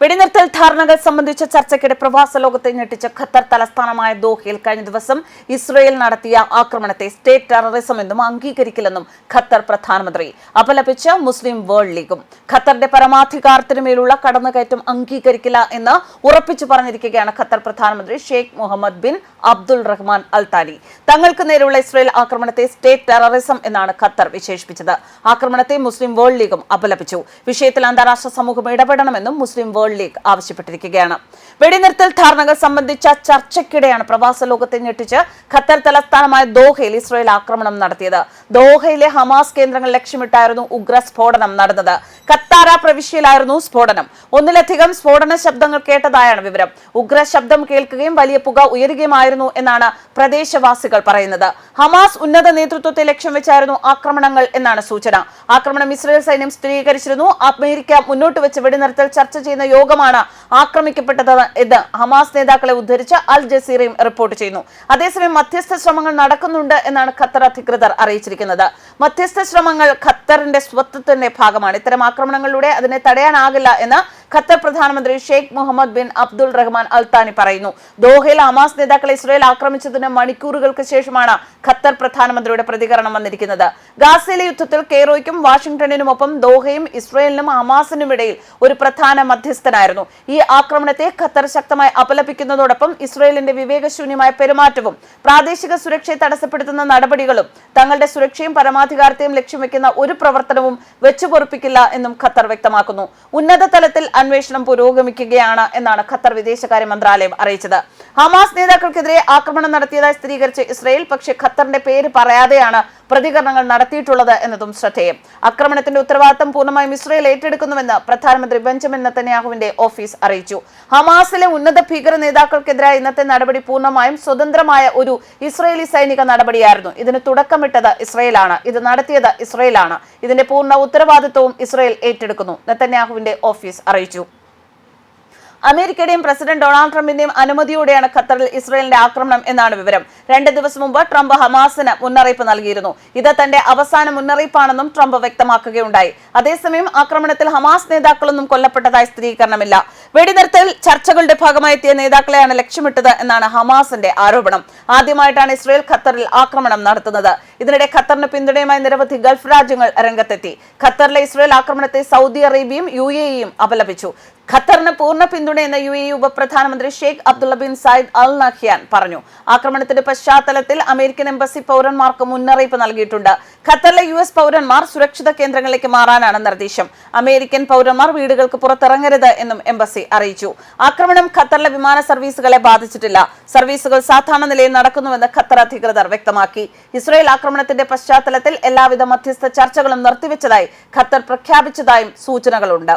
വെടിനിർത്തൽ ധാരണകൾ സംബന്ധിച്ച ചർച്ചയ്ക്കിടെ പ്രവാസ ലോകത്തെ ഞെട്ടിച്ച ഖത്തർ തലസ്ഥാനമായ ദോഹയിൽ കഴിഞ്ഞ ദിവസം ഇസ്രയേൽ നടത്തിയ ആക്രമണത്തെ സ്റ്റേറ്റ് ടെററിസം എന്നും അംഗീകരിക്കില്ലെന്നും ഖത്തർ പ്രധാനമന്ത്രി അപലപിച്ച മുസ്ലിം വേൾഡ് ലീഗും. ഖത്തറിന്റെ പരമാധികാരത്തിനു മേലുള്ള കടന്നുകയറ്റം അംഗീകരിക്കില്ല എന്ന് ഉറപ്പിച്ചു പറഞ്ഞിരിക്കുകയാണ് ഖത്തർ പ്രധാനമന്ത്രി Sheikh Mohammed bin Abdul Rahman Al Thani. തങ്ങൾക്ക് നേരെയുള്ള ഇസ്രയേൽ ആക്രമണത്തെ സ്റ്റേറ്റ് ടെററിസം എന്നാണ് ഖത്തർ വിശേഷിപ്പിച്ചത്. ആക്രമണത്തെ മുസ്ലിം വേൾഡ് ലീഗും അപലപിച്ചു. വിഷയത്തിൽ അന്താരാഷ്ട്ര സമൂഹം ഇടപെടണമെന്നും മുസ്ലിം വേൾഡ് ലീഗ് ആവശ്യപ്പെട്ടിരിക്കുകയാണ്. വെടിനിർത്തൽ ധാരണകൾ സംബന്ധിച്ച ചർച്ചയ്ക്കിടെയാണ് പ്രവാസ ലോകത്തെ ഞെട്ടിച്ച് ഖത്തർ തലസ്ഥാനമായ ദോഹയിൽ ഇസ്രയേൽ ആക്രമണം നടത്തിയത്. ദോഹയിലെ ഹമാസ് കേന്ദ്രങ്ങൾ ലക്ഷ്യമിട്ടായിരുന്നു ഉഗ്ര സ്ഫോടനം നടന്നത്. ഖത്താര പ്രവിശ്യയിലായിരുന്നു സ്ഫോടനം. ഒന്നിലധികം സ്ഫോടന ശബ്ദങ്ങൾ കേട്ടതായാണ് വിവരം. ഉഗ്ര ശബ്ദം കേൾക്കുകയും വലിയ പുക ഉയരുകയുമായിരുന്നു എന്നാണ് പ്രദേശവാസികൾ പറയുന്നത്. ഹമാസ് ഉന്നത നേതൃത്വത്തെ ലക്ഷ്യം വെച്ചായിരുന്നു ആക്രമണങ്ങൾ എന്നാണ് സൂചന. ആക്രമണം ഇസ്രയേൽ സൈന്യം സ്ഥിരീകരിച്ചിരുന്നു. അമേരിക്ക മുന്നോട്ട് വെച്ച് വെടിനിർത്തൽ ചർച്ച ചെയ്യുന്ന യോഗമാണ് ആക്രമിക്കപ്പെട്ടത് എന്ന് ഹമാസ് നേതാക്കളെ ഉദ്ധരിച്ച് അൽ ജസീറയും റിപ്പോർട്ട് ചെയ്യുന്നു. അതേസമയം മധ്യസ്ഥ ശ്രമങ്ങൾ നടക്കുന്നുണ്ട് എന്നാണ് ഖത്തർ അധികൃതർ അറിയിച്ചിരിക്കുന്നത്. മധ്യസ്ഥ ശ്രമങ്ങൾ ഖത്തറിന്റെ സ്വത്വത്തിന്റെ ഭാഗമാണ്. ഇത്തരം ആക്രമണങ്ങളിലൂടെ അതിനെ തടയാനാകില്ല എന്ന് ഖത്തർ പ്രധാനമന്ത്രി Sheikh Mohammed bin Abdul Rahman Al Thani പറയുന്നു ദോഹയിൽ അമാസ് നേതാക്കളെ ഇസ്രയേൽ ആക്രമിച്ചതിന് മണിക്കൂറുകൾക്ക് ശേഷമാണ് ഖത്തർ പ്രധാനമന്ത്രിയുടെ പ്രതികരണം വന്നിരിക്കുന്നത്. ഗാസയിലെ യുദ്ധത്തിൽ കെയ്റോയ്ക്കും വാഷിംഗ്ടണിനുമൊപ്പം ദോഹയും ഇസ്രയേലിനും അമാസിനും ഇടയിൽ ഒരു പ്രധാന മധ്യസ്ഥനായിരുന്നു. ഈ ആക്രമണത്തെ ഖത്തർ ശക്തമായി അപലപിക്കുന്നതോടൊപ്പം ഇസ്രയേലിന്റെ വിവേകശൂന്യമായ പെരുമാറ്റവും പ്രാദേശിക സുരക്ഷയെ തടസ്സപ്പെടുത്തുന്ന നടപടികളും തങ്ങളുടെ സുരക്ഷയും പരമാധികാരത്തെയും ലക്ഷ്യം വെക്കുന്ന ഒരു പ്രവർത്തനവും വെച്ചുപൊറുപ്പിക്കില്ല എന്നും ഖത്തർ വ്യക്തമാക്കുന്നു. ഉന്നത തലത്തിൽ അന്വേഷണം പുരോഗമിക്കുകയാണ് എന്നാണ് ഖത്തർ വിദേശകാര്യ മന്ത്രാലയം അറിയിച്ചത്. ഹമാസ് നേതാക്കൾക്കെതിരെ ആക്രമണം നടത്തിയതായി സ്ഥിരീകരിച്ച ഇസ്രയേൽ പക്ഷേ ഖത്തറിന്റെ പേര് പറയാതെയാണ് പ്രതികരണങ്ങൾ നടത്തിയിട്ടുള്ളത് എന്നതും ശ്രദ്ധേയം. ആക്രമണത്തിന്റെ ഉത്തരവാദിത്തം പൂർണമായും ഇസ്രയേൽ ഏറ്റെടുക്കുന്നുവെന്ന് പ്രധാനമന്ത്രി ബെഞ്ചമിൻ നെത്തന്യാഹുവിന്റെ ഓഫീസ് അറിയിച്ചു. ഹമാസിലെ ഉന്നത ഭീകര നേതാക്കൾക്കെതിരായ ഇന്നത്തെ നടപടി പൂർണമായും സ്വതന്ത്രമായ ഒരു ഇസ്രയേലി സൈനിക നടപടിയായിരുന്നു. ഇതിന് തുടക്കമിട്ടത് ഇസ്രയേലാണ്. ഇത് നടത്തിയത് ഇസ്രയേലാണ്. ഇതിന്റെ പൂർണ ഉത്തരവാദിത്വവും ഇസ്രയേൽ ഏറ്റെടുക്കുന്നു നെത്തന്യാഹുവിന്റെ ഓഫീസ് അറിയിച്ചു. അമേരിക്കയുടെയും പ്രസിഡന്റ് ഡൊണാൾഡ് ട്രംപിന്റെയും അനുമതിയോടെയാണ് ഖത്തറിൽ ഇസ്രയേലിന്റെ ആക്രമണം എന്നാണ് വിവരം. രണ്ട് ദിവസം മുമ്പ് ട്രംപ് ഹമാസിന് മുന്നറിയിപ്പ് നൽകിയിരുന്നു. ഇത് തന്റെ അവസാന മുന്നറിയിപ്പാണെന്നും ട്രംപ് വ്യക്തമാക്കുകയുണ്ടായി. അതേസമയം ആക്രമണത്തിൽ ഹമാസ് നേതാക്കളൊന്നും കൊല്ലപ്പെട്ടതായി സ്ഥിരീകരണമില്ല. വെടിനിർത്തൽ ചർച്ചകളുടെ ഭാഗമായി എത്തിയ നേതാക്കളെയാണ് ലക്ഷ്യമിട്ടത് എന്നാണ് ഹമാസിന്റെ ആരോപണം. ആദ്യമായിട്ടാണ് ഇസ്രയേൽ ഖത്തറിൽ ആക്രമണം നടത്തുന്നത്. ഇതിനിടെ ഖത്തറിന് പിന്തുണയുമായി നിരവധി ഗൾഫ് രാജ്യങ്ങൾ രംഗത്തെത്തി. ഖത്തറിലെ ഇസ്രയേൽ ആക്രമണത്തെ സൗദി അറേബ്യയും യു എയും അപലപിച്ചു. ഖത്തറിന് പൂർണ പിന്തുണയെന്ന് യു എ ഉപപ്രധാനമന്ത്രി Sheikh Abdullah bin Zayed Al Nahyan പറഞ്ഞു. ആക്രമണത്തിന്റെ പശ്ചാത്തലത്തിൽ അമേരിക്കൻ എംബസി പൗരന്മാർക്ക് മുന്നറിയിപ്പ് നൽകിയിട്ടുണ്ട്. ഖത്തറിലെ യു എസ് പൗരന്മാർ സുരക്ഷിത കേന്ദ്രങ്ങളിലേക്ക് മാറാനാണ് നിർദ്ദേശം. അമേരിക്കൻ പൗരന്മാർ വീടുകൾക്ക് പുറത്തിറങ്ങരുത് എന്നും എംബസി അറിയിച്ചു. ആക്രമണം ഖത്തറിലെ വിമാന സർവീസുകളെ ബാധിച്ചിട്ടില്ല. സർവീസുകൾ സാധാരണ നിലയിൽ നടക്കുന്നുവെന്ന് ഖത്തർ അധികൃതർ വ്യക്തമാക്കി. ഇസ്രായേൽ ആക്രമണത്തിന്റെ പശ്ചാത്തലത്തിൽ എല്ലാവിധ മധ്യസ്ഥ ചർച്ചകളും നിർത്തിവെച്ചതായി ഖത്തർ പ്രഖ്യാപിച്ചതായും സൂചനകളുണ്ട്.